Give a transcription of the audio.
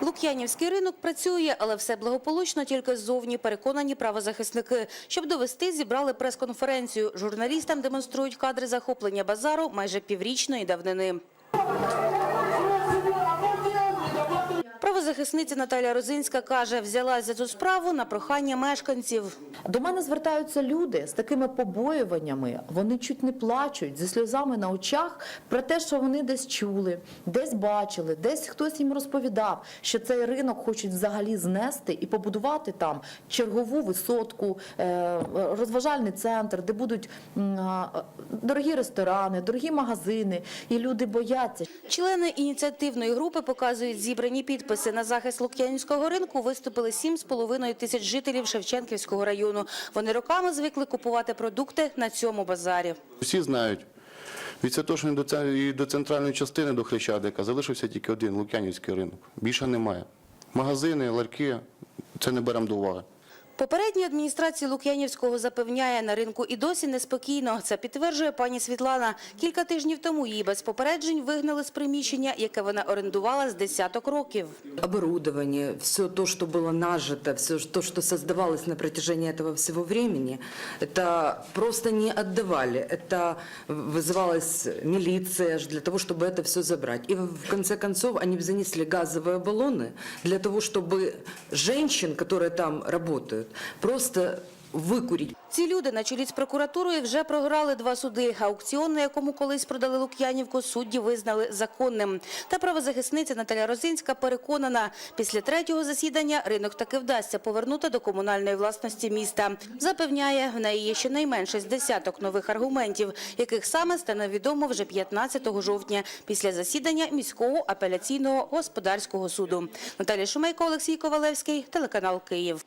Лук'янівський ринок працює, але все благополучно тільки ззовні, переконані правозахисники. Щоб довести, зібрали прес-конференцію. Журналістам демонструють кадри захоплення базару майже піврічної давнини. Правозахисниця Наталя Розинська каже, взялась за цю справу на прохання мешканців. До мене звертаються люди з такими побоюваннями. Вони чуть не плачуть зі сльозами на очах про те, що вони десь чули, десь бачили, десь хтось їм розповідав, що цей ринок хочуть взагалі знести і побудувати там чергову висотку, е, розважальний центр, де будуть дорогі ресторани, дорогі магазини. І люди бояться. Члени ініціативної групи показують зібрані підписи. На захист Лук'янівського ринку виступили 7,5 тисяч жителів Шевченківського району. Вони роками звикли купувати продукти на цьому базарі. Всі знають. Від Святошини до, і до центральної частини, до Хрещадика залишився тільки один Лук'янівський ринок. Більше немає. Магазини, ларки – це не беремо до уваги. Попередня адміністрація Лук'янівського запевняє, на ринку і досі неспокійно. Це підтверджує пані Світлана. Кілька тижнів тому її без попереджень вигнали з приміщення, яке вона орендувала з десяток років. оборудование, все то, что было нажито, все то, что создавалось на протяжении этого всего времени, это просто не отдавали. Это вызывалась милиция аж для того, чтобы это все забрать. И в конце концов они занесли газовые баллоны для того, чтобы женщин, которые там работают, просто выкурить. Ці люди на чолі з прокуратурою вже програли два суди. Аукціон, на якому колись продали Лук'янівку, судді визнали законним. Та правозахисниця Наталя Розинська переконана, після третього засідання ринок таки вдасться повернути до комунальної власності міста. Запевняє, в неї є щонайменше з десяток нових аргументів, яких саме стане відомо вже 15 жовтня після засідання міського апеляційного господарського суду. Наталія Шумейко, Олексій Ковалевський, телеканал Київ.